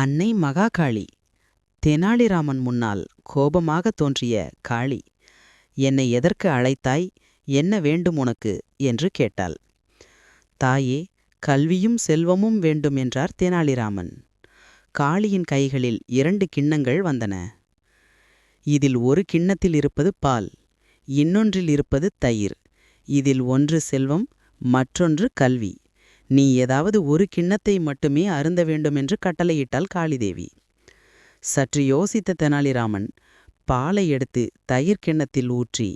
அன்னை மகாகாளி. தெனாலிராமன் முன்னால் கோபமாக தோன்றிய காளி என்னை எதற்கு அழைத்தாய்? என்ன வேண்டும் உனக்கு? என்று கேட்டாள். தாயே கல்வியும் செல்வமும் வேண்டும் என்றார் தெனாலிராமன். காளியின் கைகளில் இரண்டு கிண்ணங்கள் வந்தன. இதில் ஒரு கிண்ணத்தில் இருப்பது பால் இன்னொன்றில் இருப்பது தயிர். இதில் ஒன்று செல்வம் மற்றொன்று கல்வி. நீ ஏதாவது ஒரு கிண்ணத்தை மட்டுமே அருந்த வேண்டும் என்று கட்டளையிட்டாள் காளிதேவி. சற்று யோசித்த தெனாலிராமன் பாலை எடுத்து தயிர் கிண்ணத்தில் ஊற்றி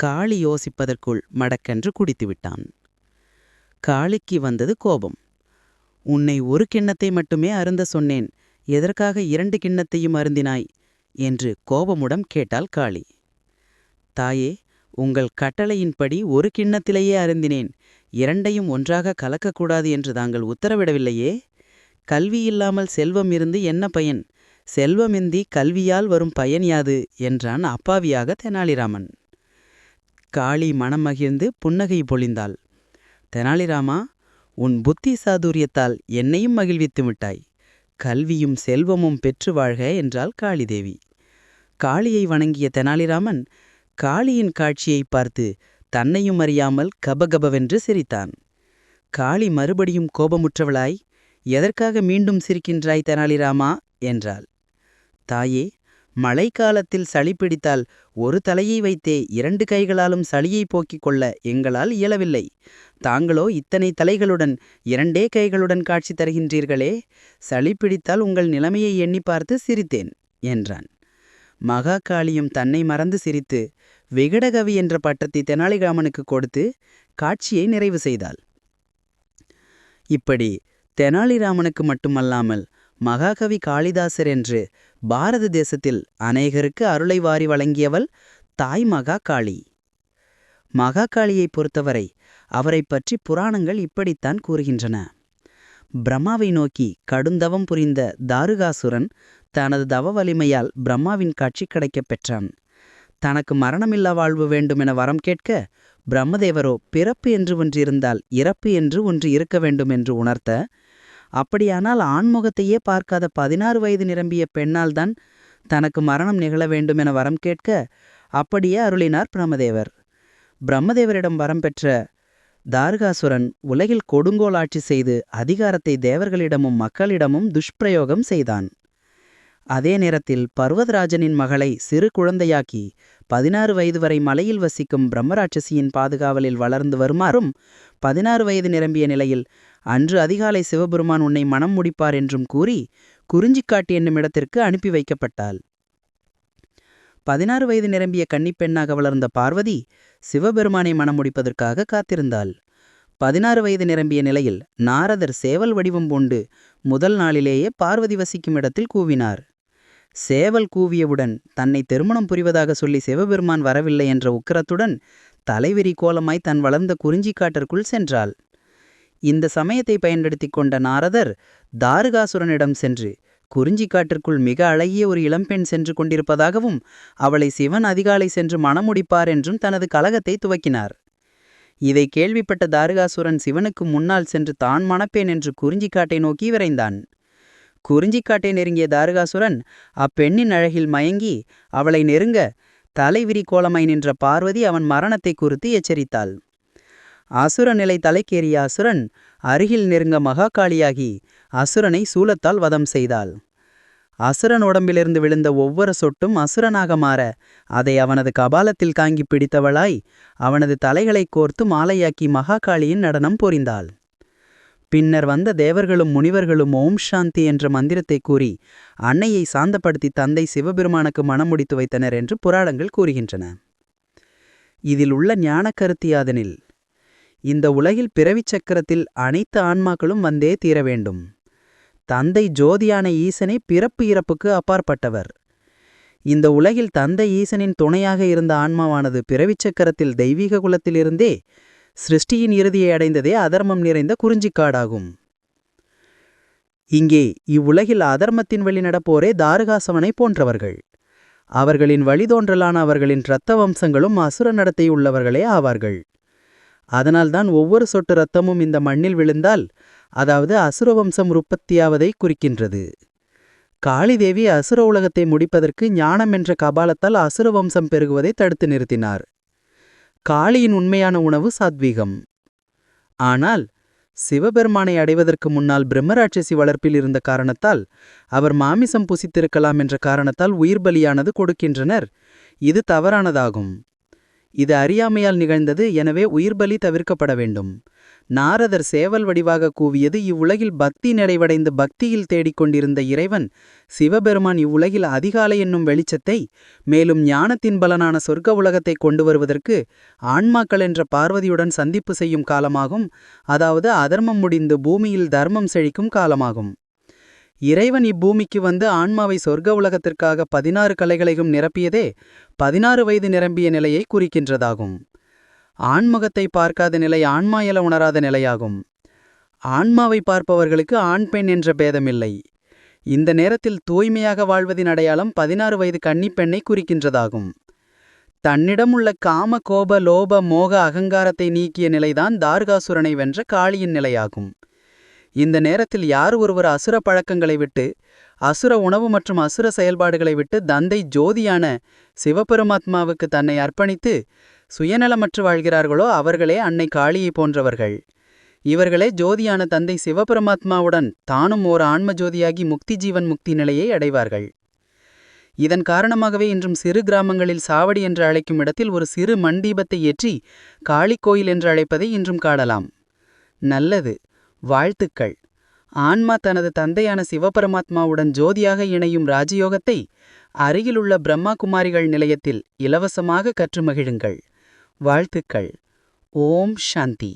காளி யோசிப்பதற்குள் மடக்கென்று குடித்துவிட்டான். காளிக்கு வந்தது கோபம். உன்னை ஒரு கிண்ணத்தை மட்டுமே அருந்த சொன்னேன் எதற்காக இரண்டு கிண்ணத்தையும் அருந்தினாய்? என்று கோபமுடன் கேட்டாள் காளி. தாயே உங்கள் கட்டளையின்படி ஒரு கிண்ணத்திலேயே அருந்தினேன் இரண்டையும் ஒன்றாக கலக்கக்கூடாது என்று தாங்கள் உத்தரவிடவில்லையே? கல்வி இல்லாமல் செல்வம் இருந்து என்ன பயன்? செல்வமிந்தி கல்வியால் வரும் பயன் யாது? என்றான் அப்பாவியாக தெனாலிராமன். காளி மனம் மகிழ்ந்து புன்னகை பொழிந்தாள். தெனாலிராமா உன் புத்தி சாதுரியத்தால் என்னையும் மகிழ்வித்து விட்டாய். கல்வியும் செல்வமும் பெற்று வாழ்க என்றாள் காளிதேவி. காளியை வணங்கிய தெனாலிராமன் காளியின் காட்சியை பார்த்து தன்னையும் அறியாமல் கபகபவென்று சிரித்தான். காளி மறுபடியும் கோபமுற்றவளாய் எதற்காக மீண்டும் சிரிக்கின்றாய் தெனாலிராமா? என்றாள். தாயே மழைக்காலத்தில் சளி பிடித்தால் ஒரு தலையை வைத்தே இரண்டு கைகளாலும் சளியை போக்கிக் கொள்ள எங்களால் இயலவில்லை. தாங்களோ இத்தனை தலைகளுடன் இரண்டே கைகளுடன் காட்சி தருகின்றீர்களே சளி பிடித்தால் உங்கள் நிலைமையை எண்ணி பார்த்து சிரித்தேன் என்றான். மகாகாளியும் தன்னை மறந்து சிரித்து விகடகவி என்ற பட்டத்தை தெனாலிராமனுக்கு கொடுத்து காட்சியை நிறைவு செய்தாள். இப்படி தெனாலிராமனுக்கு மட்டுமல்லாமல் மகாகவி காளிதாசர் என்று பாரத தேசத்தில் அநேகருக்கு அருளை வாரி வழங்கியவள் தாய் மகா காளி மகாகாளியை பொறுத்தவரை அவரை பற்றி புராணங்கள் இப்படித்தான் கூறுகின்றன. பிரம்மாவை நோக்கி கடுந்தவம் புரிந்த தாருகாசுரன் தனது தவ வலிமையால் பிரம்மாவின் காட்சி கிடைக்கப் பெற்றான். தனக்கு மரணமில்லா வாழ்வு வேண்டுமென வரம் கேட்க பிரம்மதேவரோ பிறப்பு என்று ஒன்று இருந்தால் இறப்பு என்று ஒன்று இருக்க வேண்டும் என்று உணர்த்த அப்படியானால் ஆண்முகத்தையே பார்க்காத பதினாறு வயது நிரம்பிய பெண்ணால்தான் தனக்கு மரணம் நிகழ வேண்டும் என வரம் கேட்க அப்படியே அருளினார் பிரம்மதேவர். பிரம்மதேவரிடம் வரம் பெற்ற தார்காசுரன் உலகில் கொடுங்கோல் ஆட்சி செய்து அதிகாரத்தை தேவர்களிடமும் மக்களிடமும் துஷ்பிரயோகம் செய்தான். அதே நேரத்தில் பர்வதராஜனின் மகளை சிறு குழந்தையாக்கி பதினாறு வயது வரை மலையில் வசிக்கும் பிரம்மராட்சசியின் பாதுகாவலில் வளர்ந்து வருமாறும் பதினாறு வயது நிரம்பிய நிலையில் அன்று அதிகாலை சிவபெருமான் உன்னை மனம் முடிப்பார் என்றும் கூறி குறிஞ்சிக்காட்டு என்னும் இடத்திற்கு அனுப்பி வைக்கப்பட்டாள். பதினாறு வயது நிரம்பிய கன்னிப்பெண்ணாக வளர்ந்த பார்வதி சிவபெருமானை மனம் முடிப்பதற்காக காத்திருந்தாள். பதினாறு வயது நிரம்பிய நிலையில் நாரதர் சேவல் வடிவம் பூண்டு முதல் நாளிலேயே பார்வதி வசிக்கும் இடத்தில் கூவினார். சேவல் கூவியவுடன் தன்னை திருமணம் புரிவதாக சொல்லி சிவபெருமான் வரவில்லை என்ற உக்கிரத்துடன் தலைவிரி கோலமாய் தன் வளர்ந்த குறிஞ்சிக்காட்டிற்குள் சென்றாள். இந்த சமயத்தை பயன்படுத்தி கொண்ட நாரதர் தாருகாசுரனிடம் சென்று குறிஞ்சிக்காட்டிற்குள் மிக அழகிய ஒரு இளம்பெண் சென்று கொண்டிருப்பதாகவும் அவளை சிவன் அதிகாலை சென்று மணமுடிப்பார் என்றும் தனது கலகத்தை துவக்கினார். இதை கேள்விப்பட்ட தாருகாசுரன் சிவனுக்கு முன்னால் சென்று தான் மணப்பேன் என்று குறிஞ்சிக்காட்டை நோக்கி விரைந்தான். குறிஞ்சிக்காட்டை நெருங்கிய தாருகாசுரன் அப்பெண்ணின் அழகில் மயங்கி அவளை நெருங்க தலைவிரி கோலமாய் நின்ற பார்வதி அவன் மரணத்தை குறித்து எச்சரித்தாள். அசுர நிலை தலைக்கேறிய அசுரன் அருகில் நெருங்க மகாகாளியாகி அசுரனை சூலத்தால் வதம் செய்தாள். அசுரன் உடம்பிலிருந்து விழுந்த ஒவ்வொரு சொட்டும் அசுரனாக மாற அதை அவனது கபாலத்தில் தாங்கி பிடித்தவளாய் அவனது தலைகளைக் கோர்த்து மாலையாக்கி மகாகாளியின் நடனம் புரிந்தாள் பின்னர் வந்த தேவர்களும் முனிவர்களும் ஓம் சாந்தி என்ற மந்திரத்தை கூறி அன்னையை சாந்தப்படுத்தி தந்தை சிவபெருமானுக்கு மனம் முடித்து வைத்தனர் என்று புராணங்கள் கூறுகின்றன. இதில் உள்ள ஞான கருத்தியாதனில் இந்த உலகில் பிறவிச் சக்கரத்தில் அனைத்து ஆன்மாக்களும் வந்தே தீர வேண்டும். தந்தை ஜோதியான ஈசனை பிறப்பு இறப்புக்கு அப்பாற்பட்டவர். இந்த உலகில் தந்தை ஈசனின் துணையாக இருந்த ஆன்மாவானது பிறவிச் சக்கரத்தில் தெய்வீக குலத்திலிருந்தே சிருஷ்டியின் இறுதியை அடைந்ததே அதர்மம் நிறைந்த குறிஞ்சிக்காடாகும். இங்கே இவ்வுலகில் அதர்மத்தின் வழி நடப்போரே தாருகாசவனை போன்றவர்கள். அவர்களின் வழிதோன்றலான அவர்களின் இரத்த வம்சங்களும் அசுர நடத்தையுள்ளவர்களே ஆவார்கள். அதனால்தான் ஒவ்வொரு சொட்டு இரத்தமும் இந்த மண்ணில் விழுந்தால் அதாவது அசுர வம்சம் உற்பத்தியாவதை குறிக்கின்றது. காளிதேவி அசுர உலகத்தை முடிப்பதற்கு ஞானம் என்ற கபாலத்தால் அசுர வம்சம் பெருகுவதை தடுத்து நிறுத்தினார். காளியின் உண்மையான உணவு சாத்வீகம். ஆனால் சிவபெருமானை அடைவதற்கு முன்னால் பிரம்மராட்சசி வளர்ப்பில் இருந்த காரணத்தால் அவர் மாமிசம் புசித்திருக்கலாம் என்ற காரணத்தால் உயிர் பலியானது கொடுக்கின்றனர். இது தவறானதாகும். இது அறியாமையால் நிகழ்ந்தது எனவே உயிர்பலி தவிர்க்கப்பட வேண்டும். நாரதர் சேவல் வடிவாக கூவியது இவ்வுலகில் பக்தி நிறைவடைந்து பக்தியில் தேடிக்கொண்டிருந்த இறைவன் சிவபெருமான் இவ்வுலகில் அதிகாலை என்னும் வெளிச்சத்தை மேலும் ஞானத்தின் பலனான சொர்க்க உலகத்தை கொண்டு வருவதற்கு ஆன்மாக்கள் என்ற பார்வதியுடன் சந்திப்பு செய்யும் காலமாகும் அதாவது அதர்மம் முடிந்து பூமியில் தர்மம் செழிக்கும் காலமாகும். இறைவன் இப்பூமிக்கு வந்து ஆன்மாவை சொர்க்க உலகத்திற்காக பதினாறு கலைகளையும் நிரப்பியதே பதினாறு வயது நிரம்பிய நிலையை குறிக்கின்றதாகும். ஆண்முகத்தை பார்க்காத நிலை ஆன்மா எல உணராத நிலையாகும். ஆன்மாவை பார்ப்பவர்களுக்கு ஆண் பெண் என்ற பேதமில்லை. இந்த நேரத்தில் தூய்மையாக வாழ்வதின் அடையாளம் பதினாறு வயது கன்னிப்பெண்ணை குறிக்கின்றதாகும். தன்னிடம் உள்ள காம கோப லோப மோக அகங்காரத்தை நீக்கிய நிலைதான் தார்காசுரனை வென்ற காளியின் நிலையாகும். இந்த நேரத்தில் யார் ஒருவர் அசுர பழக்கங்களை விட்டு அசுர உணவு மற்றும் அசுர செயல்பாடுகளை விட்டு தந்தை ஜோதியான சிவபெருமாத்மாவுக்கு தன்னை அர்ப்பணித்து சுயநலமற்று வாழ்கிறார்களோ அவர்களே அன்னை காளியை போன்றவர்கள். இவர்களே ஜோதியான தந்தை சிவபெருமாத்மாவுடன் தானும் ஓர் ஆன்ம ஜோதியாகி முக்தி ஜீவன் முக்தி நிலையை அடைவார்கள். இதன் காரணமாகவே இன்றும் சிறு கிராமங்களில் சாவடி என்று அழைக்கும் இடத்தில் ஒரு சிறு மண்டீபத்தை ஏற்றி காளி கோயில் என்று அழைப்பதை இன்றும் காணலாம். நல்லது. வாழ்த்துக்கள். ஆன்மா தனது தந்தையான சிவபரமாத்மாவுடன் ஜோதியாக இணையும் ராஜயோகத்தை அருகிலுள்ள பிரம்மா குமாரிகள் நிலையத்தில் இலவசமாக கற்று மகிழுங்கள் வாழ்த்துக்கள். ஓம் சாந்தி.